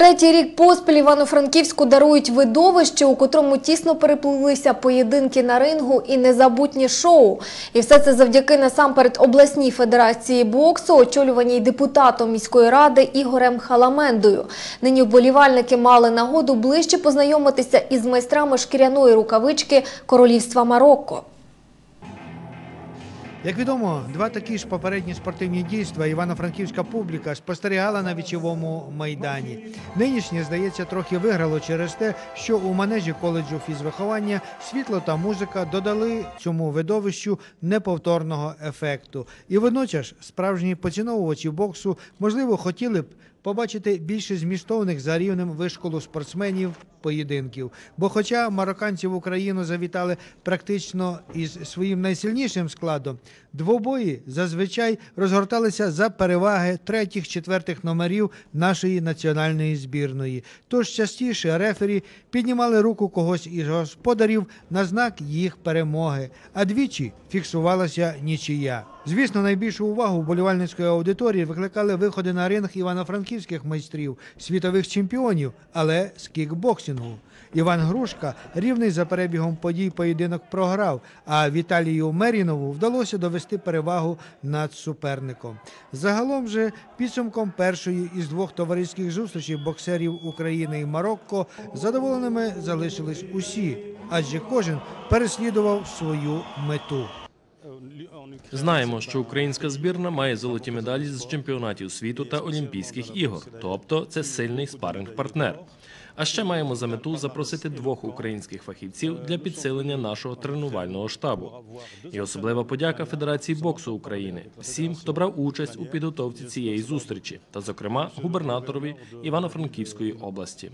Третій рік поспіль Івано-Франківську дарують видовище, у котрому тісно переплилися поєдинки на рингу і незабутні шоу. І все це завдяки насамперед обласній федерації боксу, очолюваній депутатом міської ради Ігорем Халамендою. Нині вболівальники мали нагоду ближче познайомитися із майстрами шкіряної рукавички королівства Марокко. Як відомо, два такі ж попередні спортивні дійства івано-франківська публіка спостерігала на вічовому майдані. Нинішнє, здається, трохи виграло через те, що у манежі коледжу фізвиховання світло та музика додали цьому видовищу неповторного ефекту. І водночас справжні поціновувачі боксу, можливо, хотіли б побачити більше змістовних за рівнем вишколу спортсменів поєдинків. Бо, хоча марокканці в Україну завітали практично із своїм найсильнішим складом, двобої зазвичай розгорталися за переваги третіх, четвертих номерів нашої національної збірної. Тож частіше рефері піднімали руку когось із господарів на знак їх перемоги, а двічі фіксувалася нічия. Звісно, найбільшу увагу вболівальницької аудиторії викликали виходи на ринг івано-франківських майстрів, світових чемпіонів, але з кікбоксингу. Іван Грушка рівний за перебігом подій поєдинок програв, а Віталію Мерінову вдалося довести перевагу над суперником. Загалом же підсумком першої із двох товариських зустрічей боксерів України і Марокко задоволеними залишились усі, адже кожен переслідував свою мету. Знаємо, що українська збірна має золоті медалі з чемпіонатів світу та Олімпійських ігор, тобто це сильний спаринг-партнер. А ще маємо за мету запросити двох українських фахівців для підсилення нашого тренувального штабу. І особлива подяка Федерації боксу України всім, хто брав участь у підготовці цієї зустрічі, та, зокрема, губернаторові Івано-Франківської області.